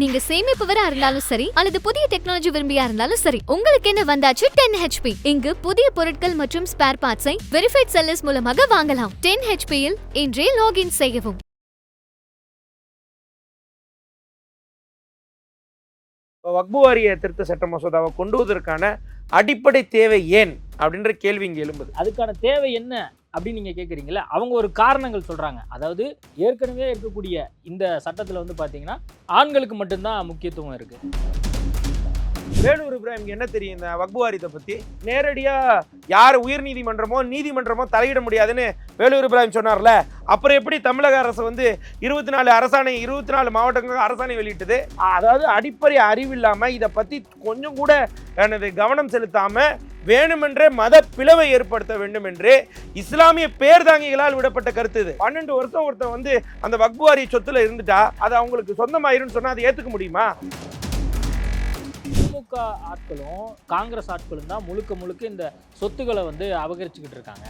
நீங்க சேமிப்பவரா இருந்தாலும் சரி அல்லது புதிய டெக்னாலஜி விரும்பியா இருந்தாலும் சரி உங்களுக்கு என்ன வந்தாச்சு? டென் ஹெச்பி இங்கு புதிய பொருட்கள் மற்றும் ஸ்பேர் பார்ட்ஸை வெரிஃபைட் செல்லர்ஸ் மூலமாக வாங்கலாம். டென் ஹெச்பியில் இன்றே லாகின் செய்யவும். வக்பு வாரிய திருத்த சட்ட மசோதாவை கொண்டு வருவதற்கான அடிப்படை தேவை ஏன்? அப்படின்ற கேள்வி இங்கே எழும்புது. அதுக்கான தேவை என்ன? அப்படின்னு நீங்கள் கேக்குறீங்கல்ல அவங்க ஒரு காரணங்கள் சொல்கிறாங்க அதாவது ஏற்கனவே இருக்கக்கூடிய இந்த சட்டத்தில் வந்து பார்த்தீங்கன்னா ஆண்களுக்கு மட்டும்தான் முக்கியத்துவம் இருக்குது வேலூர் இப்ராஹிம் என்ன தெரியும் இந்த வக்பு வாரியத்தை பத்தி? நேரடியா யார் உயர் நீதிமன்றமோ நீதிமன்றமோ தலையிட முடியாதுன்னு வேலூர் இப்ராஹிம் சொன்னார்ல. அப்புறம் எப்படி தமிழக அரசு வந்து இருபத்தி நாலு அரசாணை இருபத்தி நாலு மாவட்டங்களுக்கு அரசாணை வெளியிட்டது? அதாவது அடிப்படை அறிவு இல்லாம இதை பத்தி கொஞ்சம் கூட எனது கவனம் செலுத்தாம வேணுமென்றே மத பிளவை ஏற்படுத்த வேண்டும் என்று இஸ்லாமிய பேர்தாங்கிகளால் விடப்பட்ட கருத்து இது. பன்னெண்டு வருஷம் ஒருத்தன் வந்து அந்த வக்புவாரி சொத்துல இருந்துட்டா அது அவங்களுக்கு சொந்தமாயிருன்னு சொன்னா அதை ஏத்துக்க முடியுமா? திமுக ஆட்களும் காங்கிரஸ் ஆட்களும் தான் முழுக்க முழுக்க இந்த சொத்துக்களை வந்து அபகரிச்சுக்கிட்டு இருக்காங்க?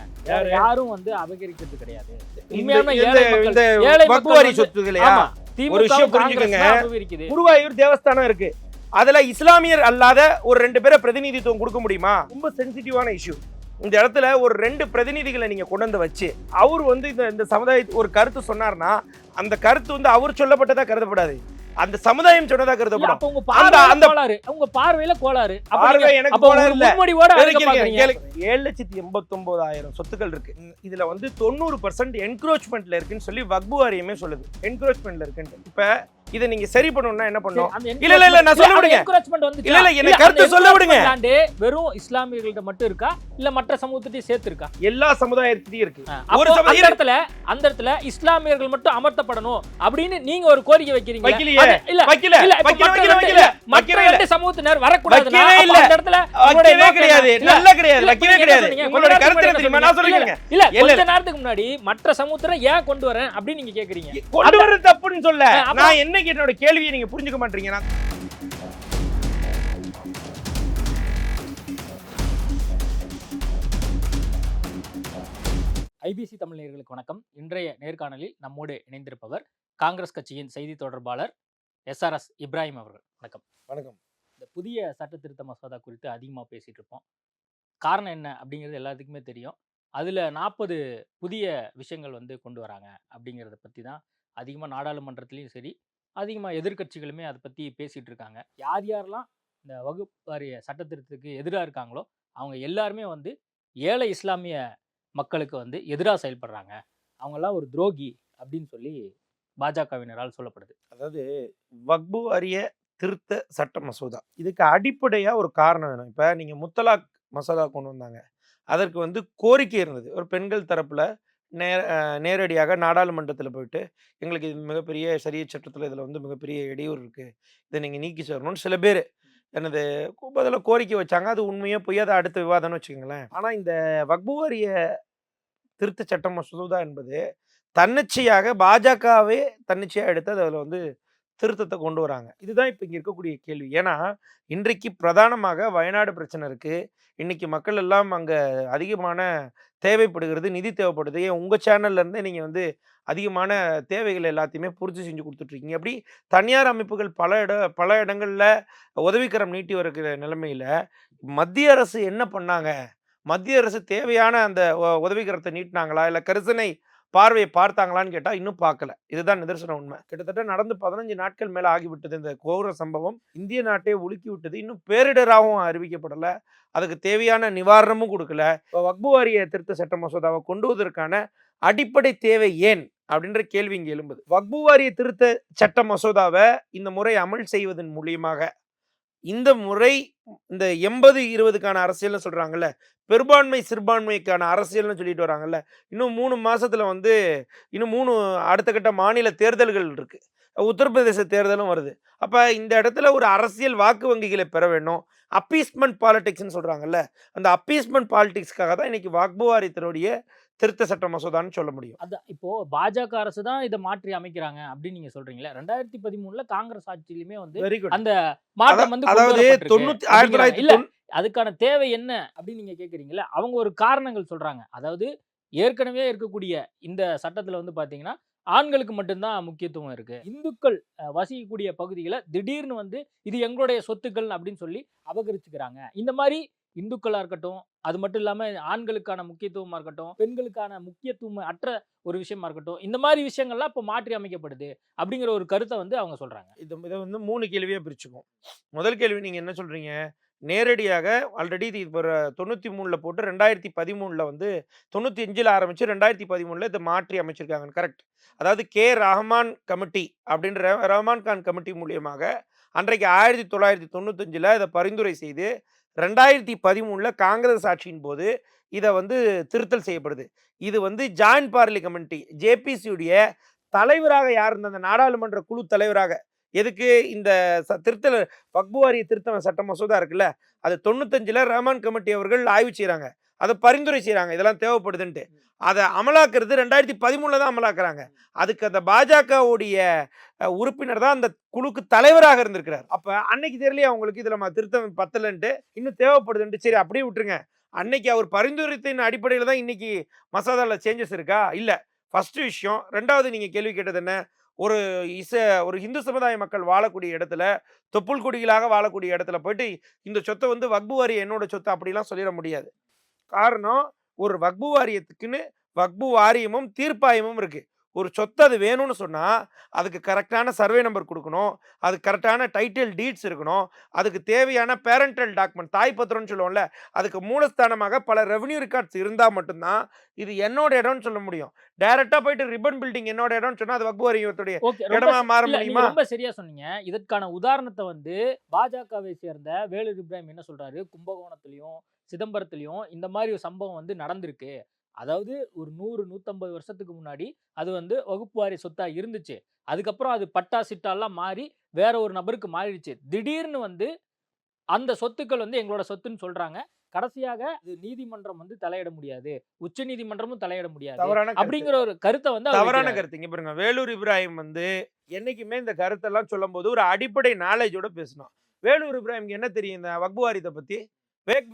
யாரும் வந்து அபகரிக்கிறது கிடையாது. உண்மையான ஏழை வாரி சொத்துக்களையா? ஒரு விஷயம் புரிஞ்சுக்கங்க. குருவாயூர் தேவஸ்தானம் இருக்கு. அதுல இஸ்லாமியர் அல்லாத ஒரு ரெண்டு பேரை பிரதிநிதித்துவம் கொடுக்க முடியுமா? ரொம்ப சென்சிட்டிவான இஷ்யூ இந்த இடத்துல ஒரு ரெண்டு பிரதிநிதிகளை நீங்க கொண்டு வந்து வச்சு அவர் வந்து இந்த இந்த சமுதாய ஒரு கருத்து சொன்னார்னா அந்த கருத்து வந்து அவர் சொல்லப்பட்டதா கருதப்படாது. அந்த சமுதாயம் சொன்னதா கருதப்படும். உங்க அந்த- பார்வையில அந்த- கோளாறு. உங்க பார்வையில கோளாறு. அப்ப பார்வை எனக்கு கோளாறு இல்ல. ஏழு லட்சத்தி எண்பத்தொன்பதாயிரம் சொத்துக்கள் இருக்கு. இதுல வந்து தொண்ணூறு பர்சன்ட் என்க்ரோச்மெண்ட்ல இருக்குன்னு சொல்லி வக்பு வாரியமே சொல்லுது. என்க்ரோச்மெண்ட்ல இருக்குன்னு இப்ப இதை நீங்க சரி பண்ணணும்னா என்ன பண்ணணும் இல்ல, இல்ல, இல்ல, நான் சொல்ல விடுங்க. encouragement வந்துச்சா? இல்ல, இல்ல, என்னை கருத்து சொல்ல விடுங்க. வெறும் இஸ்லாமியர்கள்ட்ட மட்டும் இருக்கா இல்ல மற்ற சமூகத்தையும் சேர்த்து இருக்கா எல்லா சமுதாயத்திலையும் இருக்கு ஒரு அந்த இடத்துல அந்த இடத்துல இஸ்லாமியர்கள் மட்டும் அமர்த்தப்படணும் அப்படின்னு நீங்க ஒரு கோரிக்கை வைக்கிறீங்க வைக்கலையே. இல்ல வைக்கல இல்ல வைக்கல வைக்கல மற்ற ரெண்டு சமூகத்தினர் வரக்கூடாதுன்னா இல்ல. அந்த இடத்துல வைக்கவே கிடையாது என்ன? நல்ல கிடையாது வைக்கவே என்ன கிடையாது? உங்களோட கருத்து என்ன தெரியுமா நான் முன்னாடி சொல்லிருங்க இல்ல கொஞ்ச. நேரத்துக்கு முன்னாடி மற்ற சமூகத்தினர் ஏன் கொண்டு வரேன் அப்படின்னு நீங்க கேக்குறீங்க கொண்டு வர்றது தப்புன்னு சொல்ல ஆ, அப்புறம்? நான் என்னைக்கு என்னோட கேள்வியை நீங்க புரிஞ்சுக்க மாட்டீங்க நான் ஐபிசி தமிழ் நேயர்களுக்கு வணக்கம். இன்றைய நேர்காணலில் நம்மோடு இணைந்திருப்பவர் காங்கிரஸ் கட்சியின் செய்தி தொடர்பாளர் எஸ்ஆர்எஸ் இப்ராஹிம் அவர்கள். வணக்கம். வணக்கம். இந்த புதிய சட்ட திருத்த மசோதா குறித்து அதிகமாக பேசிட்டு இருப்போம். காரணம் என்ன அப்படிங்கிறது எல்லாத்துக்குமே தெரியும். அதில் நாற்பது புதிய விஷயங்கள் வந்து கொண்டு வராங்க அப்படிங்கிறத பற்றி தான் அதிகமாக நாடாளுமன்றத்துலேயும் சரி அதிகமாக எதிர்க்கட்சிகளுமே அதை பற்றி பேசிகிட்டு இருக்காங்க யார் யாரெல்லாம் இந்த வகுப்பு வாரிய சட்ட திருத்தத்துக்கு எதிராக இருக்காங்களோ அவங்க எல்லாருமே வந்து ஏழை இஸ்லாமிய மக்களுக்கு வந்து எதிராக செயல்படுறாங்க. அவங்கெல்லாம் ஒரு துரோகி அப்படின்னு சொல்லி பாஜகவினரால் சொல்லப்படுது. அதாவது வக்பு வாரிய திருத்த சட்ட மசோதா. இதுக்கு அடிப்படையாக ஒரு காரணம் வேணும். இப்போ நீங்கள் முத்தலாக் மசோதா கொண்டு வந்தாங்க. அதற்கு வந்து கோரிக்கை இருந்தது. ஒரு பெண்கள் தரப்பில் நேர நேரடியாக நாடாளுமன்றத்தில் போயிட்டு எங்களுக்கு இது மிகப்பெரிய சரிய சட்டத்தில் இதில் வந்து மிகப்பெரிய இடையூறு இருக்குது இதை நீங்கள் நீக்கி சொல்லணும்னு சில பேர் எனது அதில் கோரிக்கை வச்சாங்க. அது உண்மையோ பொய்யா அதை அடுத்த விவாதம்னு வச்சுக்கோங்களேன். ஆனால் இந்த வக்புவாரிய திருத்த சட்டம் மசோதா என்பது தன்னிச்சையாக பாஜகவே தன்னிச்சையாக எடுத்து அதில் வந்து திருத்தத்தை கொண்டு வராங்க. இதுதான் இப்போ இங்கே இருக்கக்கூடிய கேள்வி. ஏன்னா இன்றைக்கு பிரதானமாக வயநாடு பிரச்சனை இருக்குது இன்றைக்கி மக்கள் எல்லாம் அங்கே அதிகமான தேவைப்படுகிறது நிதி தேவைப்படுது. ஏன்? உங்கள் சேனல்லேருந்தே நீங்கள் வந்து அதிகமான தேவைகள் எல்லாத்தையுமே பூர்த்தி செஞ்சு கொடுத்துட்ருக்கீங்க. அப்படி தனியார் அமைப்புகள் பல இட பல இடங்களில் உதவிக்கரம் நீட்டி வருகிற நிலைமையில் மத்திய அரசு என்ன பண்ணாங்க? மத்திய அரசு தேவையான அந்த உதவிகரத்தை உதவிக்கரத்தை நீட்டினாங்களா? இல்லை கரிசனை பார்வையை பார்த்தாங்களான்னு கேட்டால் இன்னும் பார்க்கல. இதுதான் நிதர்சன உண்மை. கிட்டத்தட்ட நடந்து பதினஞ்சு நாட்கள் மேலே ஆகிவிட்டது இந்த கோர சம்பவம். இந்திய நாட்டை உலுக்கி விட்டது. இன்னும் பேரிடராகவும் அறிவிக்கப்படலை. அதுக்கு தேவையான நிவாரணமும் கொடுக்கல. இப்போ வக்பு வாரிய திருத்த சட்ட மசோதாவை கொண்டுவதற்கான அடிப்படை தேவை ஏன்? அப்படின்ற கேள்வி இங்கே எழும்புது. வக்பு வாரிய திருத்த சட்ட மசோதாவை இந்த முறை அமல் செய்வதன் மூலியமாக இந்த முறை இந்த எண்பது இருபதுக்கான அரசியல்னு சொல்கிறாங்கல்ல பெரும்பான்மை சிறுபான்மைக்கான அரசியல்னு சொல்லிட்டு வராங்கல்ல இன்னும் மூணு மாதத்தில் வந்து இன்னும் மூணு அடுத்த கட்ட மாநில தேர்தல்கள் இருக்குது உத்தரப்பிரதேச தேர்தலும் வருது. அப்போ இந்த இடத்துல ஒரு அரசியல் வாக்கு வங்கிகளை பெற வேண்டும் அப்பீஸ்மெண்ட் பாலிடிக்ஸ்னு சொல்கிறாங்கல்ல அந்த அப்பீஸ்மெண்ட் பாலிடிக்ஸ்க்காக தான் இன்றைக்கி வக்பு திருத்த சட்ட மசோதான்னு சொல்ல முடியும். அதான். இப்போ பாஜக அரசு தான் இதை மாற்றி அமைக்கிறாங்க அப்படின்னு நீங்க சொல்றீங்களா ரெண்டாயிரத்தி பதிமூணுல காங்கிரஸ் ஆட்சியிலுமே வந்து அந்த மாற்றம் வந்து அதாவது தொண்ணூத்தி ஆயிரத்தி. தொள்ளாயிரத்தி அதுக்கான தேவை என்ன அப்படின்னு நீங்க கேக்குறீங்களா அவங்க ஒரு காரணங்கள் சொல்றாங்க. அதாவது ஏற்கனவே இருக்கக்கூடிய இந்த சட்டத்துல வந்து பாத்தீங்கன்னா ஆண்களுக்கு மட்டும்தான் முக்கியத்துவம் இருக்கு. இந்துக்கள் வசிக்கக்கூடிய பகுதிகளை திடீர்னு வந்து இது எங்களுடைய சொத்துக்கள் அப்படின்னு சொல்லி அபகரிச்சுக்கிறாங்க. இந்த மாதிரி இந்துக்களா இருக்கட்டும் அது மட்டும் இல்லாமல் ஆண்களுக்கான முக்கியத்துவமாக இருக்கட்டும் பெண்களுக்கான முக்கியத்துவம் அற்ற ஒரு விஷயமா இருக்கட்டும் இந்த மாதிரி விஷயங்கள்லாம் இப்போ மாற்றி அமைக்கப்படுது அப்படிங்கிற ஒரு கருத்தை வந்து அவங்க சொல்றாங்க. இது இதை வந்து மூணு கேள்வியாக பிரிச்சுக்கும் முதல் கேள்வி நீங்கள் என்ன சொல்கிறீங்க நேரடியாக ஆல்ரெடி இது இப்போ தொண்ணூற்றி மூணில் போட்டு ரெண்டாயிரத்தி பதிமூணில் வந்து தொண்ணூற்றி அஞ்சில் ஆரம்பித்து ரெண்டாயிரத்தி பதிமூணில் இதை மாற்றி அமைச்சிருக்காங்க. கரெக்ட் அதாவது கே ரஹ்மான் கமிட்டி அப்படின்ற ரஹ்மான் கான் கமிட்டி மூலியமாக அன்றைக்கு ஆயிரத்தி தொள்ளாயிரத்தி தொண்ணூத்தஞ்சில் இதை பரிந்துரை செய்து ரெண்டாயிரத்தி பதிமூணில் காங்கிரஸ் ஆட்சியின் போது இதை வந்து திருத்தல் செய்யப்படுது. இது வந்து ஜாயின்ட் பார்லி கமிட்டி ஜேபிசியுடைய தலைவராக யார் இருந்த அந்த நாடாளுமன்ற குழு தலைவராக எதுக்கு இந்த ச- திருத்தல் வக்பு வாரிய திருத்த சட்ட மசோதா இருக்குல்ல அது தொண்ணூத்தஞ்சில் ரஹ்மான் கமிட்டி அவர்கள் ஆய்வு செய்கிறாங்க அதை பரிந்துரை செய்கிறாங்க இதெல்லாம் தேவைப்படுதுன்ட்டு. அதை அமலாக்குறது ரெண்டாயிரத்தி பதிமூணில் தான் அமலாக்குறாங்க. அதுக்கு அந்த பாஜகவுடைய உறுப்பினர் தான் அந்த குழுக்கு தலைவராக இருந்திருக்கிறார். அப்போ அன்னைக்கு தெரியலையே அவங்களுக்கு இதில் நம்ம திருத்தம் பத்தலன்ட்டு. இன்னும் தேவைப்படுதுன்ட்டு. சரி அப்படியே விட்டுருங்க. அன்னைக்கு அவர் பரிந்துரைத்தின் அடிப்படையில் தான் இன்னைக்கு மசோதாவில் சேஞ்சஸ் இருக்கா? இல்லை. ஃபஸ்ட்டு விஷயம். ரெண்டாவது நீங்கள் கேள்வி கேட்டது என்ன? ஒரு இச ஒரு இந்து சமுதாய மக்கள் வாழக்கூடிய இடத்துல தொப்புள் குடிகளாக வாழக்கூடிய இடத்துல போயிட்டு இந்த சொத்தை வந்து வக்பு வாரியம் என்னோட சொத்து அப்படிலாம் சொல்லிட முடியாது. காரணம் ஒரு வக்பு வாரியத்துக்குன்னு வக்பு வாரியமும் தீர்ப்பாயமும் இருக்குது ஒரு சொத்து அது வேணும்னு சொன்னா அதுக்கு கரெக்டான சர்வே நம்பர் கொடுக்கணும். அதுக்கு கரெக்டான டைட்டில் டீட்ஸ் இருக்கணும். அதுக்கு தேவையான பேரண்டல் டாக்குமெண்ட் தாய் பத்திரம்னு சொல்லுவோம்ல அதுக்கு மூலஸ்தானமாக பல ரெவன்யூ ரெக்கார்ட்ஸ் இருந்தால் மட்டும்தான் இது என்னோட இடம்னு சொல்ல முடியும். டைரக்டா போயிட்டு ரிப்பன் பில்டிங் என்னோட இடம்னு சொன்னா அது வக்பு வாரியத்துடைய ஓகே ரொம்ப இடமா மாற முடியுமா? ரொம்ப சரியா சொன்னீங்க. இதற்கான உதாரணத்தை வந்து பாஜகவை சேர்ந்த வேலூர் இப்ராஹிம் என்ன சொல்றாரு? கும்பகோணத்திலையும் சிதம்பரத்திலையும் இந்த மாதிரி ஒரு சம்பவம் வந்து நடந்திருக்கு. அதாவது ஒரு நூறு நூத்தம்பது வருஷத்துக்கு முன்னாடி அது வந்து வகுப்பு வாரி சொத்தா இருந்துச்சு. அதுக்கப்புறம் அது பட்டா சிட்டாலாம் மாறி வேற ஒரு நபருக்கு மாறிடுச்சு. திடீர்னு வந்து அந்த சொத்துக்கள் வந்து எங்களோட சொத்துன்னு சொல்றாங்க. கடைசியாக அது நீதிமன்றம் வந்து தலையிட முடியாது. உச்ச நீதிமன்றமும் தலையிட முடியாது. அப்படிங்கிற ஒரு கருத்தை வந்து தவறான. கருத்து இங்க பாருங்க. வேலூர் இப்ராஹிம் வந்து என்னைக்குமே இந்த கருத்தெல்லாம் சொல்லும்போது ஒரு அடிப்படை நாலேஜோட பேசணும் வேலூர் இப்ராஹிம்க்கு என்ன தெரியும் இந்த வக்பு வாரியத்தை பத்தி?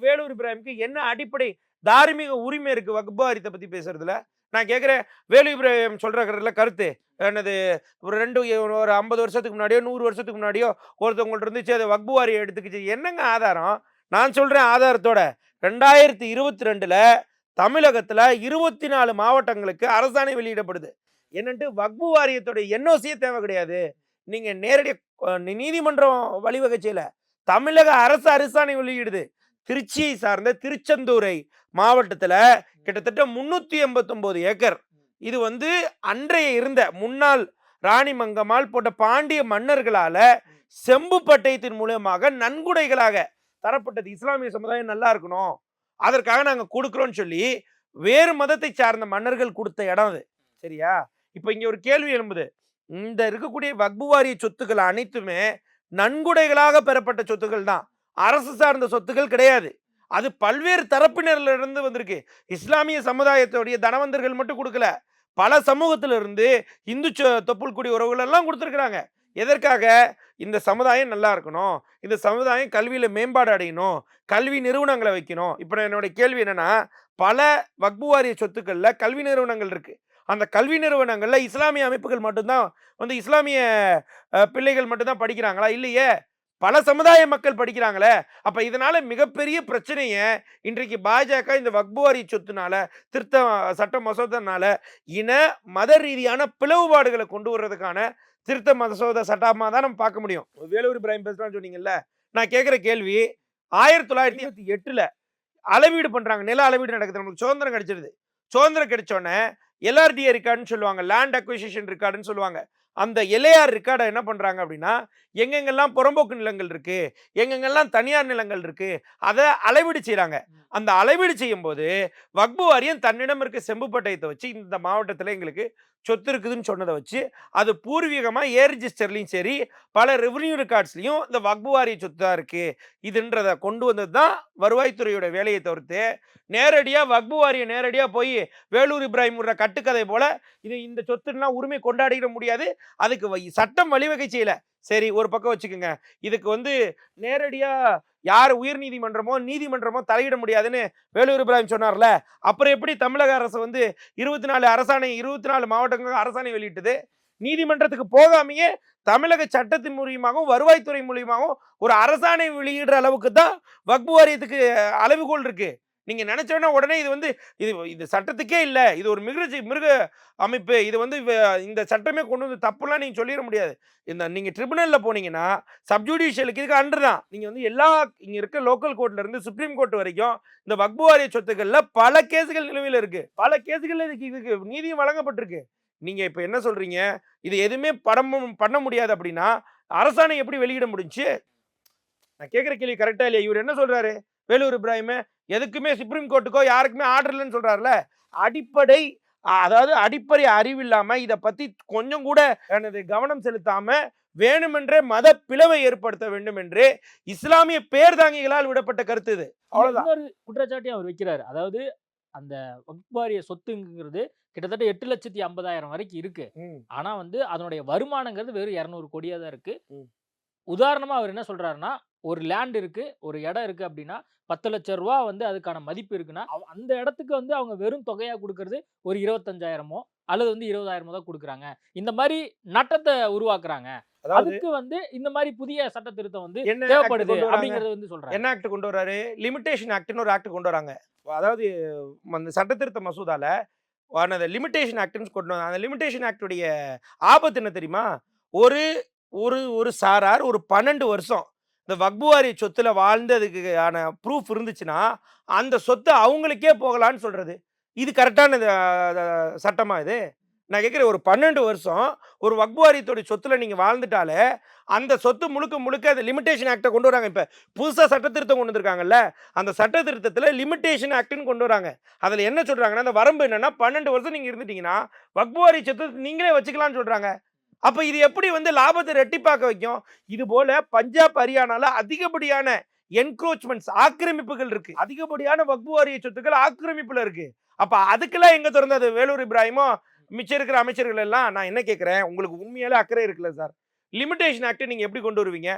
வேலூர் இப்ராஹிமுக்கு என்ன அடிப்படை தார்மீக உரிமை இருக்கு? வக்பாரித்தை பற்றி பத்தி பேசுறதுல. நான் கேட்குறேன் வேலூர் இப்ராஹிம் சொல்ற கருத்து. என்னது ஒரு ரெண்டு ஒரு ஐம்பது வருஷத்துக்கு முன்னாடியோ நூறு வருஷத்துக்கு முன்னாடியோ ஒருத்தவங்கள்ட்ட இருந்துச்சு அதை வக்பு வாரியம் எடுத்துக்கிச்சு. என்னங்க ஆதாரம்? நான் சொல்றேன் ஆதாரத்தோட. ரெண்டாயிரத்தி இருபத்தி ரெண்டுல தமிழகத்துல இருபத்தி நாலு மாவட்டங்களுக்கு அரசாணை வெளியிடப்படுது. என்னென்ட்டு வக்பு வாரியத்தோட என்ஓசியே தேவை கிடையாது. நீங்க நேரடி நீதிமன்றம் வழிவகை தமிழக அரசு அரசாணை வெளியிடுது. திருச்சியை சார்ந்த திருச்செந்தூரை மாவட்டத்துல கிட்டத்தட்ட முன்னூத்தி எண்பத்தொன்பது ஏக்கர். இது வந்து அன்றைய இருந்த முன்னாள் ராணி மங்கம்மாள் போன்ற பாண்டிய மன்னர்களால செம்பு பட்டயத்தின் மூலமாக நன்கொடைகளாக தரப்பட்டது. இஸ்லாமிய சமுதாயம் நல்லா இருக்கணும். அதற்காக நாங்க கொடுக்குறோம்னு சொல்லி வேறு மதத்தை சார்ந்த மன்னர்கள் கொடுத்த இடம் அது. சரியா? இப்போ இங்க ஒரு கேள்வி எழும்புது. இந்த இருக்கக்கூடிய வக்பு வாரிய சொத்துக்கள் அனைத்துமே நன்கொடைகளாக பெறப்பட்ட சொத்துக்கள் தான். அரசு சார்ந்த சொத்துக்கள் கிடையாது. அது பல்வேறு தரப்பினரிலிருந்து வந்திருக்கு. இஸ்லாமிய சமுதாயத்துடைய தனவந்தர்கள் மட்டும் கொடுக்கல. பல சமூகத்திலிருந்து இந்து தொப்புள் குடி உறவுகள் எல்லாம் கொடுத்துருக்குறாங்க. எதற்காக? இந்த சமுதாயம் நல்லா இருக்கணும். இந்த சமுதாயம் கல்வியில் மேம்பாடு அடையணும். கல்வி நிறுவனங்களை வைக்கணும். இப்போ என்னுடைய கேள்வி என்னென்னா பல வக்பு வாரிய சொத்துக்கள்ல கல்வி நிறுவனங்கள் இருக்குது அந்த கல்வி நிறுவனங்களில் இஸ்லாமிய அமைப்புகள் மட்டும்தான் வந்து இஸ்லாமிய பிள்ளைகள் மட்டும்தான் படிக்கிறாங்களா? இல்லையே. பல சமுதாய மக்கள் படிக்கிறாங்களே அப்ப இதனால மிகப்பெரிய பிரச்சனைய இன்றைக்கு பாஜக இந்த வக்புவாரி சொத்துனால திருத்த சட்ட மசோதனால இன மத ரீதியான பிளவுபாடுகளை கொண்டு வர்றதுக்கான திருத்த மசோத சட்டமாக தான் நம்ம பார்க்க முடியும். வேலூர் இப்ராஹிம் பேசுறான்னு சொன்னீங்கல்ல நான் கேட்குற கேள்வி ஆயிரத்தி தொள்ளாயிரத்தி இருபத்தி எட்டுல அளவீடு பண்றாங்க நில அளவீடு நடக்குது நம்மளுக்கு சுதந்திரம் கிடைச்சிருது. சுதந்திரம் கிடைச்சோன்னே எல்ஆர்டிஏ ரெக்கார்டுன்னு சொல்லுவாங்க லேண்ட் அக்விசிஷன் இருக்காடுன்னு சொல்லுவாங்க. அந்த எல்ஏஆர் ரெக்கார்டை என்ன பண்றாங்க அப்படின்னா எங்கெங்கெல்லாம் புறம்போக்கு நிலங்கள் இருக்கு எங்கெங்கெல்லாம் தனியார் நிலங்கள் இருக்கு அதை அளவீடு செய்றாங்க. அந்த அளவீடு செய்யும்போது வக்பு வாரியம் தன்னிடம் இருக்க செம்பு பட்டயத்தை வச்சு இந்த மாவட்டத்தில் எங்களுக்கு சொத்து இருக்குதுன்னு சொன்னதை வச்சு அது பூர்வீகமாக ஏ ரிஜிஸ்டர்லையும் சரி பல ரெவன்யூ ரெக்கார்ட்ஸ்லையும் இந்த வக்பு வாரிய சொத்து தான் இருக்குது இதுன்றதை கொண்டு வந்தது தான் வருவாய்த்துறையோட வேலையை தவிர்த்து நேரடியாக வக்பு வாரியம் நேரடியாக போய் வேலூர் இப்ராஹிம் விடுற கட்டுக்கதை போல் இது இந்த சொத்துன்னா உரிமை கொண்டாடிட முடியாது. அதுக்கு சட்டம் வழிவகை செய்யலை. சரி ஒரு பக்கம் வச்சுக்கோங்க. இதுக்கு வந்து நேரடியாக யார் உயர் நீதிமன்றமோ நீதிமன்றமோ தலையிட முடியாதுன்னு வேலூர் இப்ராஹிம் சொன்னார்ல. அப்புறம் எப்படி தமிழக அரசு வந்து இருபத்தி நாலு அரசாணை இருபத்தி நாலு மாவட்டங்களுக்கு அரசாணை வெளியிட்டது? நீதிமன்றத்துக்கு போகாமையே தமிழக சட்டத்தின் மூலியமாகவும் வருவாய்த்துறை மூலியமாகவும் ஒரு அரசாணை வெளியிடுற அளவுக்கு தான் வக்பு வாரியத்துக்கு அளவுகோல் இருக்குது நீங்கள் நினச்சோன்னா உடனே இது வந்து இது இது சட்டத்துக்கே இல்லை. இது ஒரு மிருக மிருக அமைப்பு. இது வந்து இந்த சட்டமே கொண்டு வந்து தப்புலாம் நீங்கள் சொல்லிட முடியாது. இந்த நீங்கள் ட்ரிபுனலில் போனீங்கன்னா சப்ஜுடிஷியலுக்கு இதுக்கு அன்று தான். நீங்கள் வந்து எல்லா இங்கே இருக்க லோக்கல் கோர்ட்லேருந்து சுப்ரீம் கோர்ட் வரைக்கும் இந்த வக்பு வாரிய பல கேஸுகள் நிலுவையில் இருக்குது பல கேஸுகள் இதுக்கு இதுக்கு நீதியும் வழங்கப்பட்டிருக்கு. நீங்கள் இப்போ என்ன சொல்கிறீங்க இது எதுவுமே படம் பண்ண முடியாது அப்படின்னா அரசாணை எப்படி வெளியிட முடிஞ்சு? நான் கேட்குற கேள்வி கரெக்டாக இல்லையா? இவர் என்ன சொல்கிறாரு வேலூர் இப்ராஹிம் எதுக்குமே சுப்ரீம் கோர்ட்டுக்கோ யாருக்குமே ஆர்டர் இல்லைன்னு சொல்றாருல அடிப்படை அதாவது அடிப்படை அறிவு இல்லாம இத பத்தி கொஞ்சம் கூட எனது கவனம் செலுத்தாம வேணுமென்றே மத பிளவை ஏற்படுத்த வேண்டும் என்று இஸ்லாமிய பேர்தாங்கிகளால் விடப்பட்ட கருத்து இது. அவ்வளவுதான். இன்னொரு குற்றச்சாட்டையும் அவர் வைக்கிறாரு. அதாவது அந்த வக்பாரிய சொத்துங்கிறது கிட்டத்தட்ட எட்டு லட்சத்தி ஐம்பதாயிரம் வரைக்கும் இருக்கு. ஆனா வந்து அதனுடைய வருமானங்கிறது வெறும் இரநூறு கோடியா தான் இருக்கு. ம். உதாரணமா அவர் என்ன சொல்றாருன்னா ஒரு லேண்ட் இருக்கு ஒரு இடம் இருக்கு அப்படின்னா பத்து லட்சம் ரூபா வந்து அதுக்கான மதிப்பு இருக்குன்னா அந்த இடத்துக்கு வந்து அவங்க வெறும் தொகையா கொடுக்கறது ஒரு இருபத்தஞ்சாயிரமோ அல்லது வந்து இருபதாயிரமோ தான் கொடுக்குறாங்க. இந்த மாதிரி நட்டத்தை உருவாக்குறாங்க. அதுக்கு வந்து இந்த மாதிரி புதிய சட்ட திருத்தம் வந்து தேவைப்படுது? அப்படிங்கறது வந்து சொல்றாங்க என்ன ஆக்ட் கொண்டு வராரு? லிமிடேஷன் ஆக்ட்னு ஒரு ஆக்ட் கொண்டு வராங்க. அதாவது அந்த சட்டத்திருத்த மசோதால அந்த லிமிடேஷன் ஆக்ட்னு கொண்டு வந்தாங்க அந்த லிமிடேஷன் ஆக்டுடைய ஆபத்து என்ன தெரியுமா? ஒரு ஒரு ஒரு சாரார் ஒரு பன்னெண்டு வருஷம் இந்த வக்புவாரி சொத்துல வாழ்ந்ததுக்கான ப்ரூஃப் இருந்துச்சுன்னா அந்த சொத்து அவங்களுக்கே போகலான்னு சொல்றது. இது கரெக்டான சட்டமா இது? நான் கேட்குறேன் ஒரு பன்னெண்டு வருஷம் ஒரு வக்புவாரியத்தோடைய சொத்தில் நீங்கள் வாழ்ந்துட்டாலே அந்த சொத்து முழுக்க முழுக்க அந்த லிமிடேஷன் ஆக்டை கொண்டு வராங்க. இப்போ புதுசாக சட்ட திருத்தம் கொண்டு வந்திருக்காங்கல்ல அந்த சட்ட திருத்தத்தில் லிமிடேஷன் ஆக்ட்னு கொண்டு வராங்க. அதில் என்ன சொல்கிறாங்கன்னா அந்த வரம்பு என்னென்னா பன்னெண்டு வருஷம் நீங்கள் இருந்துட்டீங்கன்னா வக்புவாரி சொத்து நீங்களே வச்சுக்கலாம்னு சொல்கிறாங்க அப்ப இது எப்படி வந்து லாபத்தை ரெட்டிப்பாக்க வைக்கும்? இது போல பஞ்சாப் ஹரியானால அதிகப்படியான என்க்ரோச்மெண்ட்ஸ் ஆக்கிரமிப்புகள் இருக்கு. அதிகப்படியான வக்பு வாரிய சொத்துக்கள் ஆக்கிரமிப்புல இருக்கு. அப்ப அதுக்கெல்லாம் எங்க திறந்தது? வேலூர் இப்ராஹிமோ மிச்சம் இருக்கிற அமைச்சர்கள் எல்லாம் நான் என்ன கேட்குறேன் உங்களுக்கு உண்மையாலே அக்கறை இருக்குல்ல சார் லிமிடேஷன் ஆக்ட் நீங்க எப்படி கொண்டு வருவீங்க?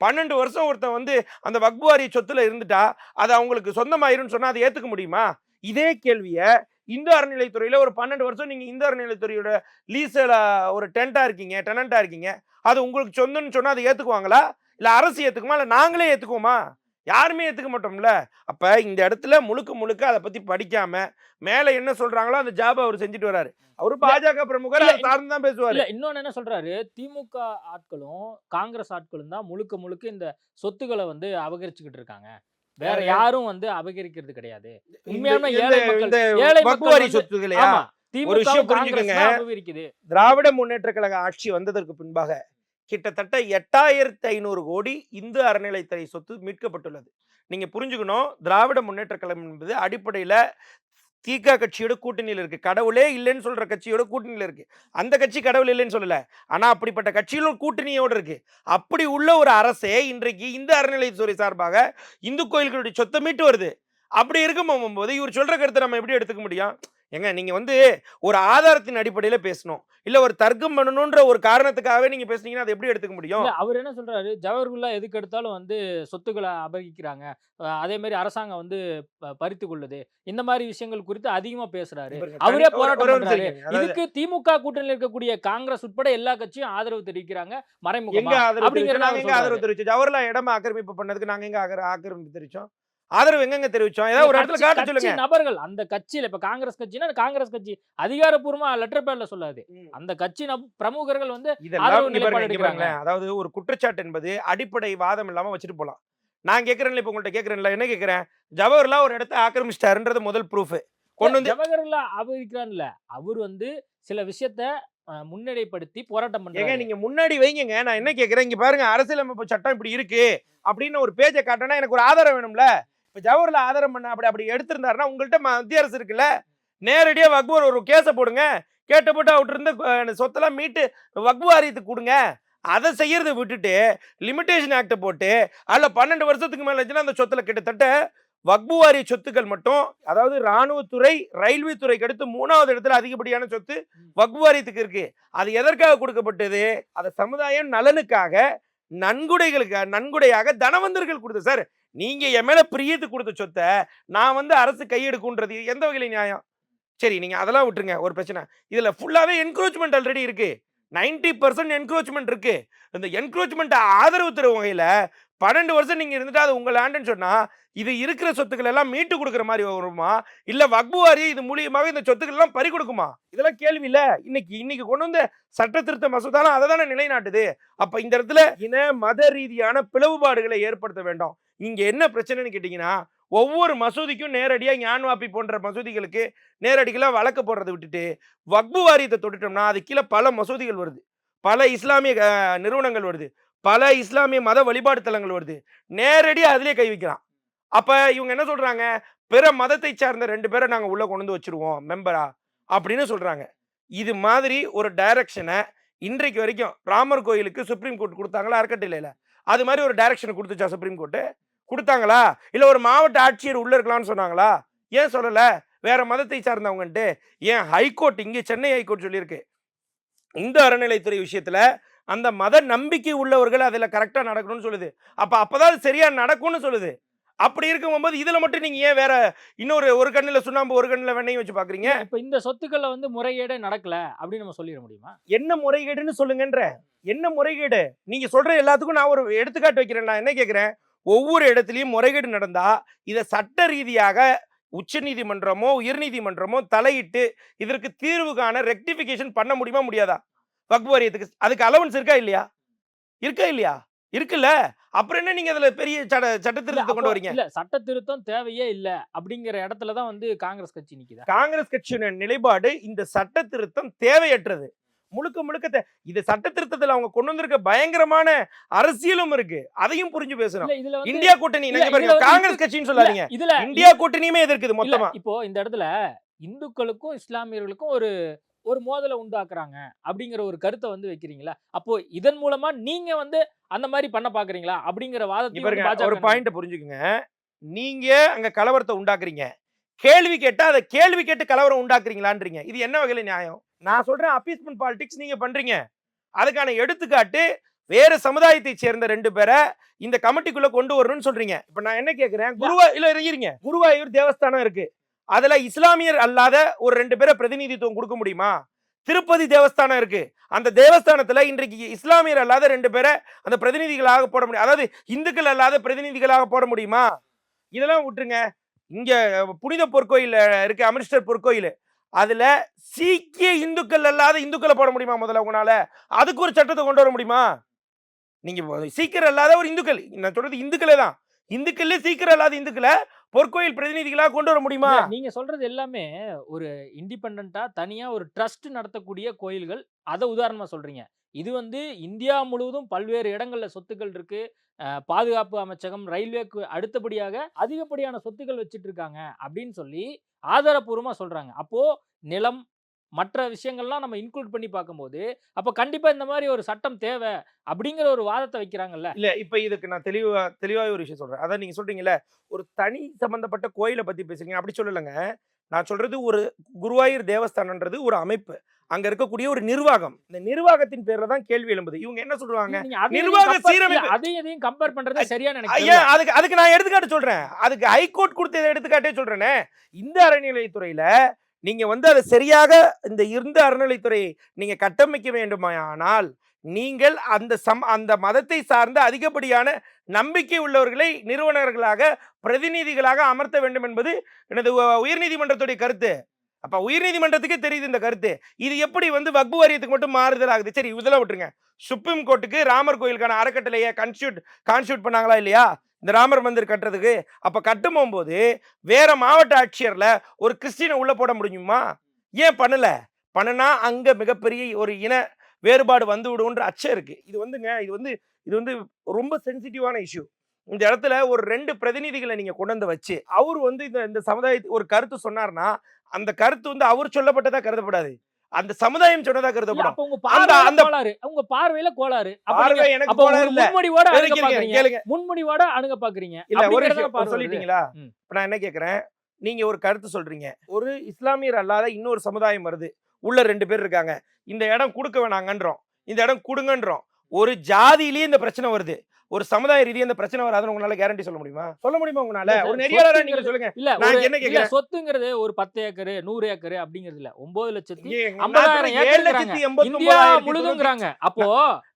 பன்னெண்டு வருஷம் ஒருத்தன் வந்து அந்த வக்பு வாரிய சொத்துல இருந்துட்டா அது அவங்களுக்கு சொந்தமாயிருன்னு சொன்னா அதை ஏத்துக்க முடியுமா? இதே கேள்வியை இந்து அறநிலைத்துறையில ஒரு பன்னெண்டு வருஷம் நீங்க இந்து அறநிலைத்துறையோட லீஸில் ஒரு டென்ட்டா இருக்கீங்க டெனண்டா இருக்கீங்க. அது உங்களுக்கு சொந்தம்னு சொன்னா அதை ஏத்துக்குவாங்களா? இல்ல அரசு ஏத்துக்குமா? இல்ல நாங்களே ஏத்துக்குவோமா? யாருமே ஏத்துக்க மாட்டோம்ல. அப்ப இந்த இடத்துல முழுக்க முழுக்க அதை பத்தி படிக்காம மேல என்ன சொல்றாங்களோ அந்த ஜாப் அவர் செஞ்சுட்டு வராரு. அவரு பாஜக பிரமுகர் அதை சார்ந்து தான் பேசுவாரு. இல்ல இன்னொன்னு என்ன சொல்றாரு? திமுக ஆட்களும் காங்கிரஸ் ஆட்களும் தான் முழுக்க முழுக்க இந்த சொத்துக்களை வந்து அபகரிச்சுக்கிட்டு இருக்காங்க. வேற யாரு? யாரும் வந்து அபகரிக்கிறது கிடையாது உண்மையான ஏழை மக்கள் ஏழை வக்பு மக்கள் வாரி வந்து- சொத்துக்களையா ஒரு விஷயம் புரிஞ்சுக்கங்க. திராவிட முன்னேற்ற கழக ஆட்சி வந்ததற்கு பின்பாக கிட்டத்தட்ட எட்டாயிரத்தி ஐநூறு கோடி இந்து அறநிலைத்துறை சொத்து மீட்கப்பட்டுள்ளது நீங்க புரிஞ்சுக்கணும் திராவிட முன்னேற்ற கழகம் என்பது அடிப்படையில தீகா கட்சியோட கூட்டணியில் இருக்கு. கடவுளே இல்லைன்னு சொல்கிற கட்சியோட கூட்டணியில் இருக்குது அந்த கட்சி கடவுள் இல்லைன்னு சொல்லல. ஆனால் அப்படிப்பட்ட கட்சியிலும் கூட்டணியோடு இருக்குது அப்படி உள்ள ஒரு அரசே இன்றைக்கு இந்து அறநிலையத்துறை சார்பாக இந்து கோயில்களுடைய சொத்தை மீட்டு வருது. அப்படி இருக்கும் இவர் சொல்ற கருத்தை நம்ம எப்படி எடுத்துக்க முடியும்? ஏங்க நீங்க வந்து ஒரு ஆதாரத்தின் அடிப்படையில பேசணும். இல்ல ஒரு தர்க்கம் பண்ணணும்ன்ற ஒரு காரணத்துக்காகவே நீங்க பேசுனீங்கன்னா அதை எப்படி எடுத்துக்க முடியும்? அவர் என்ன சொல்றாரு? ஜவஹர்குல்லா எதுக்கு எடுத்தாலும் வந்து சொத்துக்களை அபகரிக்கிறாங்க. அஹ் அதே மாதிரி அரசாங்கம் வந்து பறித்து கொள்ளுது. இந்த மாதிரி விஷயங்கள் குறித்து அதிகமா பேசுறாரு. பாருங்க, அவரே போராட்டம் இதுக்கு திமுக கூட்டணியில் இருக்கக்கூடிய காங்கிரஸ் உட்பட எல்லா கட்சியும் ஆதரவு தெரிவிக்கிறாங்க. எங்க மறைமுகமா ஆதரவு தெரிவிச்சோம்? ஜவஹர்லால் இடமா ஆக்கிரமிப்பு பண்ணதுக்கு நாங்க எங்க ஆக்கிர- ஆக்கிரமிப்பு தெரிவிச்சோம்? ஆதரவு எங்கெங்க தெரிவிச்சோம்? ஏதாவது ஒரு இடத்துல காட்ட சொல்லுங்க. நபர்கள் அந்த கட்சியில இப்ப காங்கிரஸ் கட்சினா காங்கிரஸ் கட்சி அதிகாரப்பூர்வமா லெட்டர் பேர்ல சொல்லாது. அந்த கட்சி பிரமுகர்கள் வந்து இதெல்லாம். அதாவது ஒரு குற்றச்சாட்டு என்பது அடிப்படை வாதம் இல்லாம வச்சுட்டு போலாம். நான் கேட்கறேன்ல இப்ப உங்கள்ட்ட கேட்கறேன்ல என்ன கேட்கறேன்? ஜவஹர்லால் ஒரு இடத்த ஆக்கிரமிச்சிட்டாருன்றது முதல் ப்ரூஃப் கொண்டு வந்து ஜவஹர்லா அபகரிக்கிறான்ல. அவர் வந்து சில விஷயத்த அஹ், முன்னிலைப்படுத்தி போராட்டம் பண்றாரு. நீங்க முன்னாடி வைங்கங்க. நான் என்ன கேக்குறேன் இங்க பாருங்க அரசியலமைப்பு சட்டம் இப்படி இருக்கு. அப்படின்னு ஒரு பேஜை காட்டினா எனக்கு ஒரு ஆதாரம் வேணும்ல. இப்ப ஜவஹர்லால் ஆதாரம் பண்ண அப்படி அப்படி எடுத்திருந்தாருன்னா உங்கள்ட்ட மத்திய அரசு இருக்குல்ல? நேரடியா வக்பூர் ஒரு கேஸை போடுங்க. கேட்ட போட்டு அவர்கிட்ட இருந்து சொத்தெல்லாம் மீட்டு வக்பு வாரியத்துக்கு கொடுங்க. அதை செய்யறதை விட்டுட்டு லிமிடேஷன் ஆக்டை போட்டு அதில் பன்னெண்டு வருஷத்துக்கு மேலே இருந்துச்சுன்னா அந்த சொத்துல கிட்டத்தட்ட வக்பு வாரிய சொத்துக்கள் மட்டும் அதாவது ராணுவத்துறை ரயில்வே துறைக்கு அடுத்து மூணாவது இடத்துல அதிகப்படியான சொத்து வக்பு வாரியத்துக்கு இருக்கு. அது எதற்காக கொடுக்கப்பட்டது? அதை சமுதாயம் நலனுக்காக நன்கொடைகளுக்கு நன்கொடையாக தனவந்தர்கள் கொடுத்த சார் நீங்கள் என் மேலே பிரியத்து கொடுத்த சொத்தை நான் வந்து அரசு கையெடுக்குன்றது எந்த வகையில் நியாயம்? சரி நீங்கள் அதெல்லாம் விட்டுருங்க ஒரு பிரச்சனை. இதில் ஃபுல்லாவே என்க்ரோச்மெண்ட் ஆல்ரெடி இருக்குது நைன்டி பர்சன்ட் என்க்ரோச்மெண்ட் இருக்கு. இந்த என்க்ரோச்மெண்ட்டை ஆதரவு தரும் வகையில் பன்னெண்டு வருஷம் நீங்கள் இருந்துட்டு அது உங்கள் லேண்டுன்னு சொன்னால் இது இருக்கிற சொத்துக்கள் எல்லாம் மீட்டு கொடுக்குற மாதிரி வருமா? இல்லை வக்பு வாரியம் இது மூலியமாகவே இந்த சொத்துக்கள் எல்லாம் பறி கொடுக்குமா? இதெல்லாம் கேள்வி இல்லை. இன்னைக்கு இன்னைக்கு கொண்டு வந்த சட்ட திருத்த மசோதாலாம் அதை தானே நிலைநாட்டுது. அப்போ இந்த இடத்துல இன மத ரீதியான பிளவுபாடுகளை ஏற்படுத்த வேண்டாம். இங்கே என்ன பிரச்சனைன்னு கேட்டிங்கன்னா ஒவ்வொரு மசூதிக்கும் நேரடியாக ஞான்வாப்பி போன்ற மசூதிகளுக்கு நேரடிக்கெல்லாம் வழக்கு போடுறதை விட்டுட்டு வக்பு வாரியத்தை தொட்டுட்டோம்னா அது கீழே பல மசூதிகள் வருது. பல இஸ்லாமிய நிறுவனங்கள் வருது. பல இஸ்லாமிய மத வழிபாடு தலங்கள் வருது. நேரடியாக அதிலே கை வைக்கிறான். அப்போ இவங்க என்ன சொல்கிறாங்க பிற மதத்தை சார்ந்த ரெண்டு பேரை நாங்கள் உள்ளே கொண்டு வந்து வச்சிருவோம் மெம்பரா அப்படின்னு சொல்கிறாங்க இது மாதிரி ஒரு டைரக்ஷனை இன்றைக்கு வரைக்கும் ராமர் கோயிலுக்கு சுப்ரீம் கோர்ட் கொடுத்தாங்களா? அறக்கட்டளையில அது மாதிரி ஒரு டைரக்ஷன் கொடுத்துச்சா சுப்ரீம் கோர்ட்டு கொடுத்தாங்களா? இல்லை ஒரு மாவட்ட ஆட்சியர் உள்ளே இருக்கலாம்னு சொன்னாங்களா? ஏன் சொல்லலை? வேற மதத்தை சார்ந்தவங்கன்ட்டு. ஏன் ஹைகோர்ட் இங்கே சென்னை ஹைகோர்ட் சொல்லியிருக்கு. இந்த அறநிலைத்துறை விஷயத்தில் அந்த மத நம்பிக்கை உள்ளவர்கள் அதுல கரெக்டா நடக்கணும்னு சொல்லுது. அப்ப அப்பதான் அது சரியா நடக்கும்னு சொல்லுது. அப்படி இருக்கும்போது இதுல மட்டும் நீங்க ஏன் வேற இன்னொரு ஒரு கண்ணுல சுண்ணாம்பு ஒரு கண்ணுல வெண்ணையும் வச்சு பாக்குறீங்க? இப்ப இந்த சொத்துக்கள்ல வந்து முறைகேடே நடக்கல அப்படின்னு நம்ம சொல்லிட முடியுமா? என்ன முறைகேடுன்னு சொல்லுங்கன்ற. என்ன முறைகேடு? நீங்க சொல்ற எல்லாத்துக்கும் நான் ஒரு எடுத்துக்காட்டு வைக்கிறேன். நான் என்ன கேக்குறேன்? ஒவ்வொரு இடத்துலயும் முறைகேடு நடந்தா இதை சட்ட ரீதியாக உச்ச நீதிமன்றமோ உயர்நீதிமன்றமோ தலையிட்டு இதற்கு தீர்வு காண ரெக்டிஃபிகேஷன் பண்ண முடியுமா முடியாதா? வக்பு வாரியத்துக்கு அதுக்கு அலவன்ஸ் இருக்கா இல்லையா? இருக்கா இல்லையா? இருக்குல்ல. அப்புறம் என்ன நீங்க அதுல பெரிய சட்ட சட்ட திருத்தத்தை கொண்டு வரீங்க? இல்ல சட்ட திருத்தம் தேவையே இல்ல அப்படிங்கிற இடத்துல தான் வந்து காங்கிரஸ் கட்சி நிக்குதா? காங்கிரஸ் கட்சியின் நிலைப்பாடு இந்த சட்ட திருத்தம் தேவையற்றது. முழுக்க முழுக்க இது சட்ட திருத்தத்துல அவங்க கொண்டு வந்திருக்க பயங்கரமான அரசியலும் இருக்கு. அதையும் புரிஞ்சு பேசணும். இந்தியா கூட்டணி காங்கிரஸ் கட்சின்னு சொல்லாதீங்க. இதுல இந்தியா கூட்டணியுமே எதிர்க்குது மொத்தமா? இப்போ இந்த இடத்துல இந்துக்களுக்கும் இஸ்லாமியர்களுக்கும் ஒரு ஒரு மோதலை உண்டாக்குறாங்க அப்படிங்கிற ஒரு கருத்தை வந்து வைக்கிறீங்களா? அப்போ இதன் மூலமா நீங்க வந்து அந்த மாதிரி பண்ண பாக்குறீங்களா? அப்படிங்கிற பாஜக ஒரு பாயிண்ட் புரிஞ்சுக்குங்க. நீங்க அங்க கலவரத்தை உண்டாக்குறீங்க. கேள்வி கேட்டா அதை கேள்வி கேட்டு கலவரம் உண்டாக்குறீங்களான்றீங்க. இது என்ன வகையில நியாயம்? நான் சொல்றேன் அப்பீஸ்மெண்ட் பாலிடிக்ஸ் நீங்க பண்றீங்க. அதுக்கான எடுத்துக்காட்டு வேற சமுதாயத்தை சேர்ந்த ரெண்டு பேரை இந்த கமிட்டிக்குள்ள கொண்டு வரணும்னு சொல்றீங்க. இப்ப நான் என்ன கேக்குறேன்? குருவா இல்ல இருங்க குருவாயூர் தேவஸ்தானம் இருக்கு. அதுல இஸ்லாமியர் அல்லாத ஒரு ரெண்டு பேரை பிரதிநிதித்துவம் கொடுக்க முடியுமா? திருப்பதி தேவஸ்தானம் இருக்கு. அந்த தேவஸ்தானத்துல இன்றைக்கு இஸ்லாமியர் அல்லாத ரெண்டு பேரை அந்த பிரதிநிதிகளாக போட முடியும். அதாவது இந்துக்கள் அல்லாத பிரதிநிதிகளாக போட முடியுமா? இதெல்லாம் விட்டுருங்க. இங்க புனித பொற்கோயில் இருக்கு அமிர்தசர் பொற்கோயில். அதுல சீக்கிய இந்துக்கள் அல்லாத இந்துக்களை போட முடியுமா முதல்ல உங்களால? அதுக்கு ஒரு சட்டத்தை கொண்டு வர முடியுமா? நீங்க சீக்கிரம் அல்லாத ஒரு இந்துக்கள். நான் சொல்றது இந்துக்களே தான். இந்துக்கள்ல சீக்கிரம் அல்லாத இந்துக்களை பொற்கோயில் பிரதிநிதிகளாக கொண்டு வர முடியுமா? நீங்க சொல்றது எல்லாமே ஒரு இண்டிபெண்டா தனியா ஒரு ட்ரஸ்ட் நடத்தக்கூடிய கோயில்கள். அதை உதாரணமா சொல்றீங்க. இது வந்து இந்தியா முழுவதும் பல்வேறு இடங்கள்ல சொத்துக்கள் இருக்கு. பாதுகாப்பு அமைச்சகம் ரயில்வேக்கு அடுத்தபடியாக அதிகப்படியான சொத்துக்கள் வச்சுட்டு இருக்காங்க அப்படின்னு சொல்லி ஆதாரப்பூர்வமா சொல்றாங்க. அப்போ நிலம் மற்ற விஷயங்கள்லாம் நம்ம இன்க்ளூட் பண்ணி பார்க்கும்போது அப்போ கண்டிப்பா இந்த மாதிரி ஒரு சட்டம் தேவை அப்படிங்கிற ஒரு வாதத்தை வைக்கிறாங்கல்ல? இல்ல இப்ப இதுக்கு நான் தெளிவா தெளிவாக ஒரு விஷயம் சொல்றேன். அதான் நீங்க சொல்றீங்கல்ல ஒரு தனி சம்பந்தப்பட்ட கோயிலை பத்தி பேசுறீங்க. அப்படி சொல்லலைங்க. நான் சொல்றது ஒரு குருவாயூர் தேவஸ்தானன்றது ஒரு அமைப்பு. அங்க இருக்கக்கூடிய ஒரு நிர்வாகம். இந்த நிர்வாகத்தின் பேர்ல தான் கேள்வி எழும்புது. இவங்க என்ன சொல்றாங்க நிர்வாக சீரமைப்பு- அதையும் இதையும் கம்பேர் பண்றது சரியா ஐயா நினைக்கிறேன் அதுக்கு அதுக்கு நான் எடுத்துக்காட்டு சொல்றேன். அதுக்கு ஹைகோர்ட் கொடுத்த எடுத்துக்காட்டே சொல்றேனே. இந்த அறநிலைத்துறையில நீங்க வந்து அதை சரியாக இந்த இருந்த அறநிலைத்துறையை நீங்க கட்டமைக்க வேண்டுமானால் நீங்கள் அந்த சம் அந்த மதத்தை சார்ந்த அதிகப்படியான நம்பிக்கை உள்ளவர்களை நிறுவனர்களாக பிரதிநிதிகளாக அமர்த்த வேண்டும் என்பது எனது உயர்நீதிமன்றத்துடைய கருத்து. அப்ப உயர்நீதிமன்றத்துக்கே தெரியுது இந்த கருத்து. இது எப்படி வந்து வக்பு வாரியத்துக்கு மட்டும் மாறுதல் ஆகுது சரி இதெல்லாம் விட்டுருங்க. சுப்ரீம் கோர்ட்டுக்கு ராமர் கோயிலுக்கான அறக்கட்டளையை கன்ஸ்டியூட் கான்ஸ்டியூட் பண்ணாங்களா இல்லையா? இந்த ராமர் மந்திர் கட்டுறதுக்கு அப்போ கட்டும் போகும்போது வேற மாவட்ட ஆட்சியரில் ஒரு கிறிஸ்டினை உள்ள போட முடியுமா? ஏன் பண்ணல? பண்ணுனா அங்கே மிகப்பெரிய ஒரு இன வேறுபாடு வந்து விடுன்ற அச்சம் இருக்கு. இது வந்துங்க இது வந்து இது வந்து ரொம்ப சென்சிட்டிவான இஷ்யூ இந்த இடத்துல ஒரு ரெண்டு பிரதிநிதிகளை நீங்க கொண்டு வந்து வச்சு அவர் வந்து இந்த இந்த சமுதாயத்து ஒரு கருத்து சொன்னார்னா அந்த கருத்து வந்து அவர் சொல்லப்பட்டதா கருதப்படாது. அந்த சமுதாயம் சொன்னதா கருதப்படும் உங்க அந்த- கோளாறு. உங்க பார்வையில கோளாறு. பார்வை எனக்கு கோளாறு இல்ல. முன்முடிவோட அணுக பாக்குறீங்க. கேளுங்க. முன்முடிவோட அணுக பாக்குறீங்க. இல்ல ஒரு பார்வை. சொல்லிட்டீங்களா. இப்ப நான் என்ன கேக்குறேன்? நீங்க ஒரு கருத்து சொல்றீங்க. ஒரு இஸ்லாமியர் அல்லாத இன்னொரு சமுதாயம் வருது. உள்ள ரெண்டு பேர் இருக்காங்க. இந்த இடம் கொடுக்க வேணாங்கன்றோம். இந்த இடம் கொடுங்கன்றோம். ஒரு ஜாதியிலேயே இந்த பிரச்சனை வருது. ஒரு சமுதாய ரீதியா இந்த பிரச்சனை வராதுன்னு உங்களால கேரண்டி சொல்ல முடியுமா? சொல்ல முடியுமா உங்களால? ஒரு நெறியாளரா நீங்க சொல்லுங்க. இல்ல நான் என்ன கேக்குறேன்? சொத்துங்கிறது ஒரு பத்து ஏக்கரு நூறு ஏக்கரு அப்படிங்கிறது இல்ல. ஒன்பது லட்சத்தி ஐம்பதாயிரம் ஏழு. லட்சத்தி எண்பத்தி முழுதுங்கிறாங்க அப்போ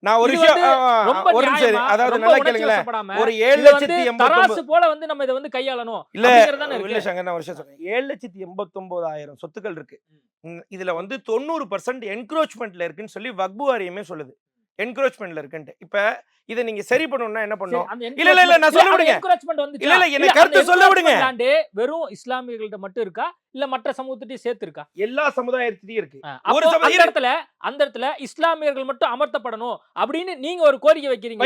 நான் ஒரு விஷயம் ஒரு நிமிஷம் அதாவது நல்லா கேளுங்களேன். ஒரு ஏழு லட்சத்தி எண்பத்தி தராசு போல வந்து நம்ம இதை வந்து கையாளணும் இல்ல இல்ல சங்கர் நான் ஒரு விஷயம் சொல்றேன். ஏழு லட்சத்தி எண்பத்தொன்பதாயிரம் சொத்துக்கள் இருக்கு. இதுல வந்து தொண்ணூறு பர்சன்ட் என்க்ரோச்மெண்ட்ல இருக்குன்னு சொல்லி வக்பு வாரியமே சொல்லுது. என்க்ரோச்மெண்ட்ல இருக்குன்ட்டு. இப்ப இதை நீங்க சரி பண்ணணும்னா என்ன அந்த இல்ல, இல்ல, நான் சொல்ல விடுங்க. இல்ல, இல்ல, இல்ல, கருத்து சொல்ல விடுங்க. வெறும் இஸ்லாமியர்கள்ட்ட மட்டும் இருக்கா? இல்ல மற்ற சமூகத்திட்டையும் சேர்த்து இருக்கா எல்லா சமுதாயத்திலயும் இருக்கு. ஒரு அந்த இடத்துல அந்த இடத்துல இஸ்லாமியர்கள் மட்டும் அமர்த்தப்படணும் அப்படின்னு நீங்க ஒரு கோரிக்கை வைக்கிறீங்க